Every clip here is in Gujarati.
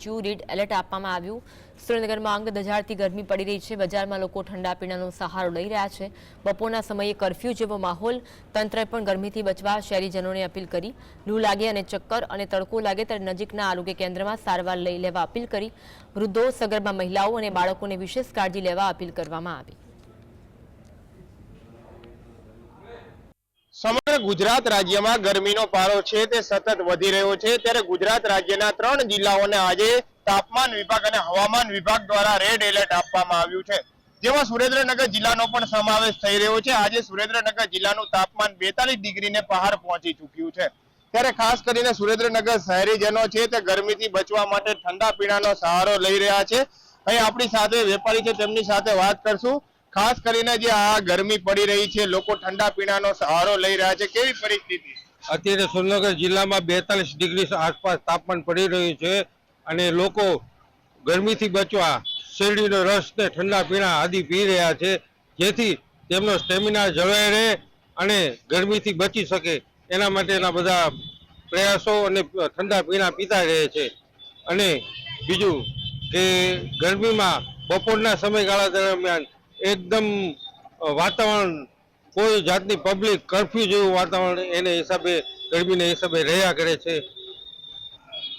ચ્યુ રીડ એલર્ટ આપવામાં આવ્યું. સુરેન્દ્રનગરમાં અંગ દજાડતી ગરમી પડી રહી છે. બજારમાં લોકો ઠંડા પીણાનો સહારો લઈ રહ્યા છે. બપોરના સમયે કરફ્યુ જેવો માહોલ તંત્રએ પણ ગરમીથી બચવા શહેરીજનોને અપીલ કરી. લૂ લાગે અને ચક્કર અને તડકો લાગે ત્યારે નજીકના આરોગ્ય કેન્દ્રમાં સારવાર લઈ લેવા અપીલ કરી. વૃદ્ધો, સગર્ભા મહિલાઓ અને બાળકોને વિશેષ કાળજી લેવા અપીલ કરવામાં આવી. ગુજરાત રાજ્યમાં ગરમીનો પારો છે તે સતત વધી રહ્યો છે. ત્યારે ગુજરાત રાજ્યના ત્રણ જિલ્લાઓને આજે તાપમાન વિભાગ અને હવામાન વિભાગ દ્વારા રેડ એલર્ટ આપવામાં આવ્યું છે. જેમાં સુરેન્દ્રનગર જિલ્લાનો પણ સમાવેશ થઈ રહ્યો છે. આજે સુરેન્દ્રનગર જિલ્લાનું તાપમાન બેતાલીસ ડિગ્રીને પહાર પહોંચી ચૂક્યું છે. ત્યારે ખાસ કરીને સુરેન્દ્રનગર શહેરીજનો છે તે ગરમીથી બચવા માટે ઠંડા પીણાનો સહારો લઈ રહ્યા છે. અહીં આપણી સાથે વેપારી છે, તેમની સાથે વાત કરશું. ખાસ કરીને જે આ ગરમી પડી રહી છે, લોકો ઠંડા પીણાનો સહારો લઈ રહ્યા છે, કેવી પરિસ્થિતિ? અત્યારે સુરેન્દ્રનગર જિલ્લામાં બેતાલીસ ડિગ્રી આસપાસ તાપમાન પડી રહ્યું છે અને લોકો ગરમીથી બચવા શેરડીનો રસ ને ઠંડા પીણા આદિ પી રહ્યા છે, જેથી તેમનો સ્ટેમિના જળવાઈ રહે અને ગરમીથી બચી શકે. એના માટેના બધા પ્રયાસો અને ઠંડા પીણા પીતા રહે છે. અને બીજું કે ગરમીમાં બપોરના સમયગાળા દરમિયાન એકદમ વાતાવરણ કોઈ જાતની પબ્લિક કરફ્યુ જેવું વાતાવરણ એને હિસાબે, ગરમીને હિસાબે રહ્યા કરે છે.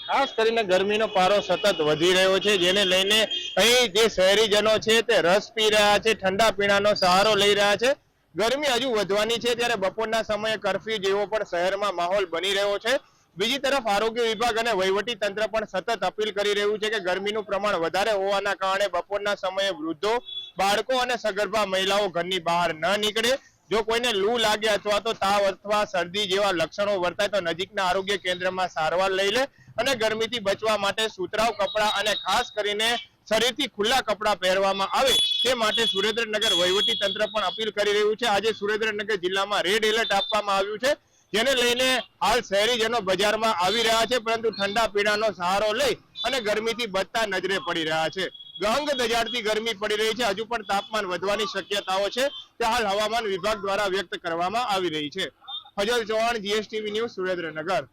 ખાસ કરીને ગરમીનો પારો સતત વધી રહ્યો છે, જેને લઈને અહીં જે શહેરીજનો છે તે રસ પી રહ્યા છે, ઠંડા પીણાનો સહારો લઈ રહ્યા છે. ગરમી હજુ વધવાની છે, ત્યારે બપોરના સમયે કરફ્યુ જેવો પણ શહેરમાં માહોલ બની રહ્યો છે. બીજી તરફ આરોગ્ય વિભાગ અને વહીવટી તંત્ર પણ સતત અપીલ કરી રહ્યું છે કે ગરમીનું પ્રમાણ વધારે હોવાના કારણે બપોરના સમયે વૃદ્ધો બાળકો અને સગર્ભા મહિલાઓ ઘરની બહાર ન નીકળે. જો કોઈને લૂ લાગે અથવા તો તાવ અથવા શરદી જેવા લક્ષણો વર્તાય તો નજીકના આરોગ્ય કેન્દ્રમાં સારવાર લઈ લે અને ગરમીથી બચવા માટે સુતરાઉ કપડાં અને ખાસ કરીને શરીરથી ખુલ્લા કપડાં પહેરવામાં આવે તે માટે સુરેન્દ્રનગર વહીવટી તંત્ર પણ અપીલ કરી રહ્યું છે. આજે સુરેન્દ્રનગર જિલ્લામાં રેડ એલર્ટ આપવામાં આવ્યું છે. જેને લઈને હાલ શહેરીજનો બજારમાં આવી રહ્યા છે, પરંતુ ઠંડા પીણાનો સહારો લઈ અને ગરમીથી બચતા નજરે પડી રહ્યા છે. ગંગ દજાડતી ગરમી પડી રહી છે. હજુ પણ તાપમાન વધવાની શક્યતાઓ છે. તે હાલ હવામાન વિભાગ દ્વારા વ્યક્ત કરવામાં આવી રહી છે. Fazal Chauhan, GSTV News, Surendranagar.